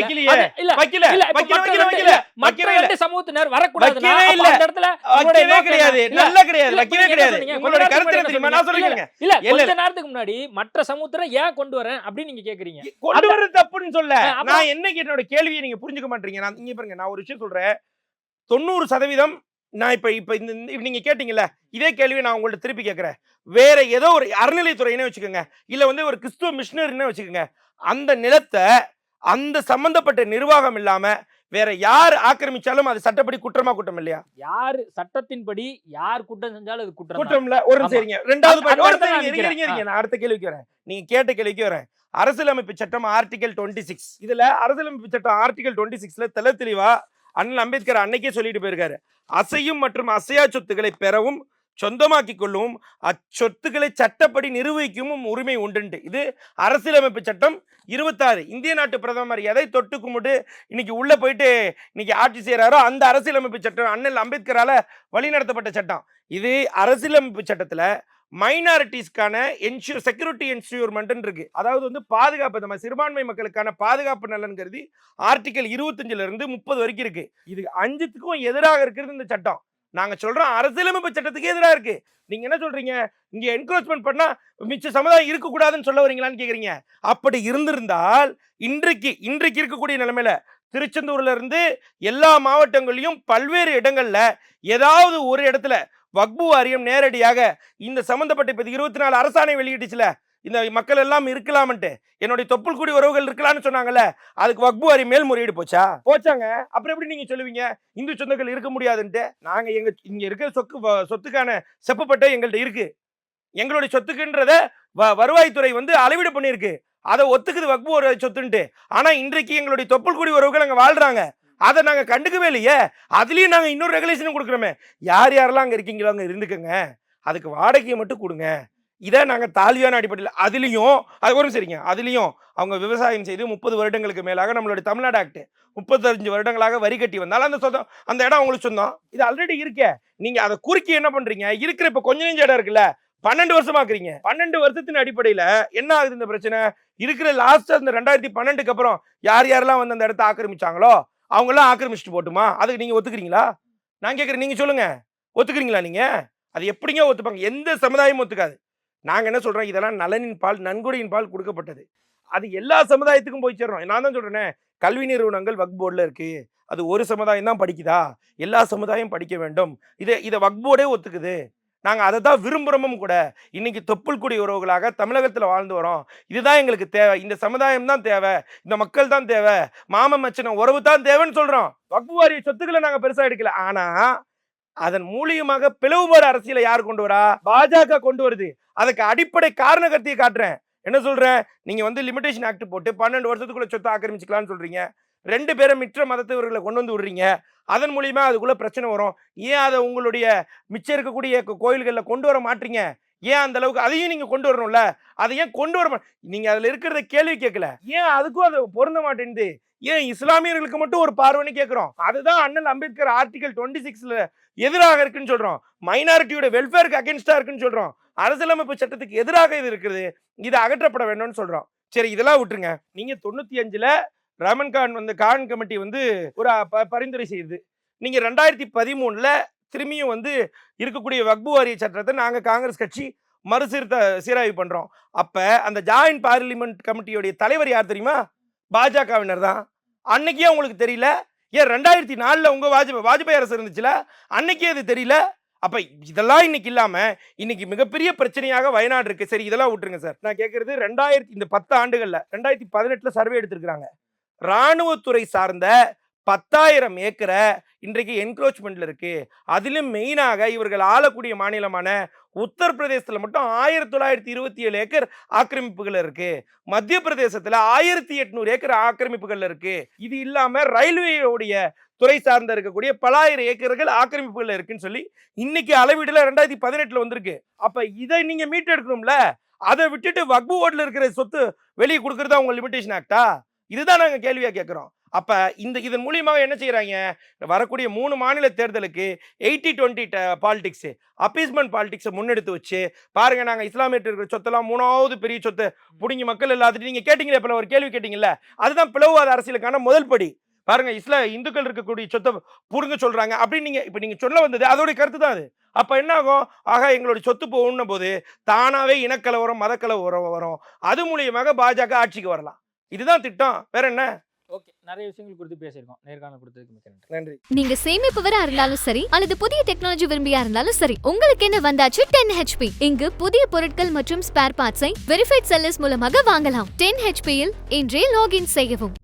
இல்ல வைக்கல. இல்ல வைக்கல மற்ற ரெண்டு- சமூகத்தினர் அப்ப இல்ல. அந்த இடத்துல வைக்கவே கிடையாது. நல்லா கிடையாது. வைக்கவே கிடையாது. நேரத்துக்கு கருத்து தெரியுமா? நான்? சொல்லிக்கிறேன் இல்ல. கொஞ்ச நேரத்துக்கு முன்னாடி மற்ற சமூகத்தினர் ஏன் கொண்டு வரேன் அப்படின்னு நீங்க கேக்குறீங்க? கொண்டு வர்றது தப்புன்னு சொல்ல? நான் என்ன என்னோட கேள்வியை நீங்க புரிஞ்சுக்க மாட்டீங்க. நான் இங்க பாருங்க நான் ஒரு விஷயம் சொல்றேன். தொண்ணூறு சதவீதம் நான் இப்ப இப்ப இந்த இப்ப நீங்க கேட்டீங்கல்ல இதே கேள்வியை நான் உங்கள்ட்ட திருப்பி கேட்குறேன். வேற ஏதோ ஒரு அறநிலைத்துறையினே வச்சுக்கோங்க. இல்ல வந்து ஒரு கிறிஸ்துவ மிஷினரினே வச்சுக்கோங்க. அந்த நிலத்தை அந்த சம்பந்தப்பட்ட நிர்வாகம் இல்லாம வேற யார் ஆக்கிரமிச்சாலும் அது சட்டப்படி குற்றமா குற்றம் இல்லையா? யாரு சட்டத்தின்படி யார் குற்றம் செஞ்சாலும் அது குற்றம் தான். குற்றம்ல ஒரு. சரிங்க ரெண்டாவது நான் அடுத்த கேள்விக்கு வரேன். நீங்க கேட்ட கேள்விக்கு வரேன். அரசியலமைப்பு சட்டம் ஆர்டிகல் டுவெண்ட்டி சிக்ஸ் இதுல அரசியலமைப்பு சட்டம் ஆர்டிகல் டுவெண்ட்டி சிக்ஸ்ல தெல தெளிவா அண்ணல் அம்பேத்கர் அன்னைக்கே சொல்லிட்டு போயிருக்காரு. அசையும் மற்றும் அசையா சொத்துக்களை பெறவும் சொந்தமாக்கிக் கொள்ளவும் அச்சொத்துக்களை சட்டப்படி நிர்வகிக்கவும் உரிமை உண்டுன்ட்டு இது அரசியலமைப்பு சட்டம் இருபத்தாறு. இந்திய நாட்டு பிரதமர் எதை தொட்டு கும்பிட்டு இன்னைக்கு உள்ள போயிட்டு இன்னைக்கு ஆட்சி செய்கிறாரோ அந்த அரசியலமைப்பு சட்டம் அண்ணல் அம்பேத்கரால வழிநடத்தப்பட்ட சட்டம். இது அரசியலமைப்பு சட்டத்தில் மைனாரிட்டிஸ்க்கான என்ஷூர் செக்யூரிட்டி என்ஷூர்மெண்ட்னு இருக்கு. அதாவது வந்து பாதுகாப்பு நம்ம சிறுபான்மை மக்களுக்கான பாதுகாப்பு நலன் கருதி ஆர்டிகல் இருபத்தஞ்சிலிருந்து முப்பது வரைக்கும் இருக்கு. இது அஞ்சுத்துக்கும் எதிராக இருக்கிறது இந்த சட்டம். நாங்க சொல்றோம் அரசியலமைப்பு சட்டத்துக்கு எதிராக இருக்கு. நீங்க என்ன சொல்றீங்க? இங்க என்க்ரோச்மெண்ட் பண்ணா மிச்ச சமுதாயம் இருக்கக்கூடாதுன்னு சொல்ல வரீங்களான்னு கேக்குறீங்க. அப்படி இருந்திருந்தால் இன்றைக்கு இன்றைக்கு இருக்கக்கூடிய நிலைமையில திருச்செந்தூர்ல இருந்து எல்லா மாவட்டங்களிலும் பல்வேறு இடங்கள்ல ஏதாவது ஒரு இடத்துல வக்பு வாரியம் நேரடியாக இந்த சம்பந்தப்பட்ட இப்போ இருபத்தி நாலு அரசாணை வெளியிட்டுச்சுல இந்த மக்கள் எல்லாம் இருக்கலாம்ன்ட்டு. என்னுடைய தொப்புள் குடி உறவுகள் இருக்கலாம்னு சொன்னாங்கல்ல அதுக்கு வக்பு வாரியம் மேல்முறையீடு போச்சா? போச்சாங்க. அப்புறம் எப்படி நீங்க சொல்லுவீங்க? இந்து சொந்தங்கள் இருக்க முடியாதுன்ட்டு. நாங்க எங்க இங்க இருக்கிற சொக்கு சொத்துக்கான செப்புப்பட்டை எங்கள்கிட்ட இருக்கு. எங்களுடைய சொத்துக்குன்றத வ- வருவாய்த்துறை வந்து அளவீடு பண்ணியிருக்கு. அதை ஒத்துக்குது வக்பு ஒரு சொத்துன்ட்டு. ஆனா இன்றைக்கு எங்களுடைய தொப்புள் குடி உறவுகள் அங்க வாழ்றாங்க. அதை நாங்க கண்டுக்கவே இல்லையே. அதுலயும் நாங்க இன்னொரு ரெகுலேஷனும் கொடுக்குறோமே. யார் யாரெல்லாம் அங்க இருக்கீங்களோ அங்க இருந்துக்கங்க. அதுக்கு வாடகையை மட்டும் கொடுங்க. இதை நாங்கள் தாழ்வியான அடிப்படையில் அதுலேயும் அது வரும் சரிங்க. அதுலேயும் அவங்க விவசாயம் செய்து முப்பது வருடங்களுக்கு மேலாக நம்மளுடைய தமிழ்நாடு ஆக்ட் முப்பத்தஞ்சு வருடங்களாக வரி கட்டி வந்தாலும் அந்த சொந்தம் அந்த இடம் உங்களுக்கு சொந்தம். இது ஆல்ரெடி இருக்கே. நீங்கள் அதை குறுக்கி என்ன பண்ணுறீங்க இருக்கிற இப்போ கொஞ்சம் நெஞ்ச இடம் இருக்குல்ல? பன்னெண்டு வருஷமாக்குறீங்க. பன்னெண்டு வருஷத்தின் அடிப்படையில் என்ன ஆகுது இந்த பிரச்சனை? இருக்கிற லாஸ்ட் அந்த ரெண்டாயிரத்தி பன்னெண்டுக்கு அப்புறம் யார் யாரெல்லாம் வந்து அந்த இடத்த ஆக்கிரமிச்சாங்களோ அவங்களாம் ஆக்கிரமிச்சிட்டு ஆக்கிரமிச்சுட்டு போட்டுமா? அதுக்கு நீங்கள் ஒத்துக்கிறீங்களா? நான் கேட்குறேன் நீங்கள் சொல்லுங்கள் ஒத்துக்கிறீங்களா நீங்கள் அது எப்படிங்க ஒத்துப்பாங்க? எந்த சமுதாயமும் ஒத்துக்காது. நாங்கள் என்ன சொல்கிறோம் இதெல்லாம் நலனின் பால் நன்கொடையின் பால் கொடுக்கப்பட்டது. அது எல்லா சமுதாயத்துக்கும் போய் சேர்றோம் நான் தான் சொல்கிறேனே கல்வி நிறுவனங்கள் வக் போர்டில் இருக்குது அது ஒரு சமுதாயம் தான் படிக்குதா? எல்லா சமுதாயம் படிக்க வேண்டும். இதை இதை வக் போர்டே ஒத்துக்குது. நாங்கள் அதை தான் விரும்புகிறோமும் கூட. இன்னைக்கு தொப்புள் குடி உறவுகளாக தமிழகத்தில் வாழ்ந்து வரோம். இதுதான் எங்களுக்கு தேவை. இந்த சமுதாயம் தான் தேவை. இந்த மக்கள் தான் தேவை. மாமன் மச்சன உறவு தான் தேவைன்னு சொல்கிறோம் வக்பு வாரிய சொத்துக்களை நாங்கள் பெருசாக எடுக்கல. ஆனால் அதன் மூலியமாக பிளவுபாடு அரசியலை யார் கொண்டு வரா? பாஜக கொண்டு வருது. அதுக்கு அடிப்படை காரண கருத்தியை காட்டுறேன். என்ன சொல்றேன்? நீங்க வந்து லிமிடேஷன் ஆக்ட் போட்டு பன்னெண்டு வருஷத்துக்குள்ள சொத்தை ஆக்கிரமிச்சுக்கலாம்னு சொல்றீங்க. ரெண்டு பேரை மிற்ற மதத்தவர்களை கொண்டு வந்து விடுறீங்க. அதன் மூலியமா அதுக்குள்ள பிரச்சனை வரும். ஏன் அதை உங்களுடைய மிச்சம் இருக்கக்கூடிய கோயில்களில் கொண்டு வர மாட்டீங்க? ஏன் அந்த அளவுக்கு அதையும் நீங்க கொண்டு வரணும்ல? அதை ஏன் கொண்டு வர நீங்கள் நீங்க அதுல இருக்கிறத கேள்வி கேட்கல. ஏன் அதுக்கும் அது பொருந்த மாட்டேங்குது ஏன் இஸ்லாமியர்களுக்கு மட்டும் ஒரு பார்வைன்னு கேட்கிறோம். அதுதான் அண்ணல் அம்பேத்கர் ஆர்டிகல் டுவெண்ட்டி சிக்ஸ்ல எதிராக இருக்குன்னு சொல்றோம். மைனாரிட்டியோட வெல்ஃபேருக்கு அகேன்ஸ்டா இருக்குன்னு சொல்றோம். அரசியலமைப்பு சட்டத்துக்கு எதிராக இது இருக்குது. இது அகற்றப்பட வேண்டும்னு சொல்றோம். சரி இதெல்லாம் விட்டுருங்க. நீங்க தொண்ணூத்தி அஞ்சுல ரமன் கான் வந்து கான் கமிட்டி வந்து ஒரு ப- பரிந்துரை செய்யுது நீங்க ரெண்டாயிரத்தி பதிமூணுல திரும்பியும் வந்து இருக்கக்கூடிய வக்பு வாரிய சட்டத்தை நாங்கள் காங்கிரஸ் கட்சி மறுசீர்த்த சீராய்வு பண்றோம். அப்ப அந்த ஜாயின்ட் பார்லிமெண்ட் கமிட்டியோடைய தலைவர் யார் தெரியுமா? பாஜகவினர் தான். அன்னைக்கே உங்களுக்கு தெரியல. ஏன் ரெண்டாயிரத்தி நாலுல உங்க வாஜ்பாய் வாஜ்பாய் அரசு இருந்துச்சுல? அன்னைக்கே அது தெரியல. அப்ப இதெல்லாம் இன்னைக்கு இல்லாம இன்னைக்கு மிகப்பெரிய பிரச்சனையாக வயநாடு இருக்கு. சரி இதெல்லாம் விட்டுருங்க சார். நான் கேட்கறது ரெண்டாயிரத்தி இந்த பத்து ஆண்டுகள்ல ரெண்டாயிரத்தி பதினெட்டுல சர்வே எடுத்திருக்கிறாங்க. ராணுவத்துறை சார்ந்த பத்தாயிரம் ஏக்கரை இன்றைக்கு என்க்ரோச்மெண்ட்ல இருக்கு. அதிலும் மெயினாக இவர்கள் ஆளக்கூடிய மாநிலமான உத்தரப்பிரதேசத்துல மட்டும் ஆயிரத்தி தொள்ளாயிரத்தி இருபத்தி ஏழு ஏக்கர் ஆக்கிரமிப்புகள் இருக்கு. மத்திய பிரதேசத்துல ஆயிரத்தி எட்நூறு ஏக்கர் ஆக்கிரமிப்புகள் இருக்கு. இது இல்லாம ரயில்வேயோடைய துறை சார்ந்த இருக்கக்கூடிய பலாயிரம் ஏக்கர்கள் ஆக்கிரமிப்புகள் இருக்குன்னு சொல்லி இன்னைக்கு அளவீடுல ரெண்டாயிரத்தி பதினெட்டுல வந்திருக்கு. அப்ப இதை நீங்க மீட்டெடுக்கணும்ல? அதை விட்டுட்டு வக்பு ஓட்டில் இருக்கிற சொத்து வெளியே கொடுக்கறதா உங்க லிமிடேஷன் ஆக்டா இதுதான் நாங்க கேள்வியா கேட்கிறோம் அப்ப இந்த இதன் மூலியமாக என்ன செய்யறாங்க வரக்கூடிய மூணு மாநில தேர்தலுக்கு எயிட்டி டுவெண்ட்டி பாலிடிக்ஸ் அப்பீஸ்மெண்ட் பாலிடிக்ஸை முன்னெடுத்து வச்சு பாருங்க நாங்க இஸ்லாமியர்கள் இருக்கிற சொத்தெல்லாம் மூணாவது பெரிய சொத்து. பிடிங்கி மக்கள் எல்லாத்துட்டு நீங்க கேட்டீங்களே இப்ப ஒரு கேள்வி கேட்டீங்கல்ல? அதுதான் பிளவுவாத அரசியலுக்கான முதல் படி. பாருங்க இஸ்லா இந்துக்கள் இருக்கக்கூடிய சொத்தை புடுங்க சொல்றாங்க. அப்படின்னு நீங்க இப்ப நீங்க சொல்ல வந்தது அதோட கருத்து தான் அது. அப்ப என்ன ஆகும் ஆக எங்களுடைய சொத்து போகணும் போது தானாவே இனக்கலவரம் மதக்கலவரம் வரும். அது மூலியமாக பாஜக ஆட்சிக்கு வரலாம். இதுதான் திட்டம். வேற என்ன? ஓகே. நிறைய விஷயங்கள் குறித்து பேசியிருக்கோம். நேர்காணல் கொடுத்ததுக்கு மிக்க நன்றி. நன்றி. நீங்க சேமிப்பவரா இருந்தாலும் சரி அல்லது புதிய டெக்னாலஜி விரும்பியா இருந்தாலும் சரி உங்களுக்கு என்ன வந்தாச்சு? டென் ஹெச்பி இங்கு புதிய பொருட்கள் மற்றும் ஸ்பேர் பார்ட்ஸை வெரிஃபைட் செல்லர்ஸ் மூலமாக வாங்கலாம். டென் ஹெச்பியில் இன்றே லாகின் செய்யவும்.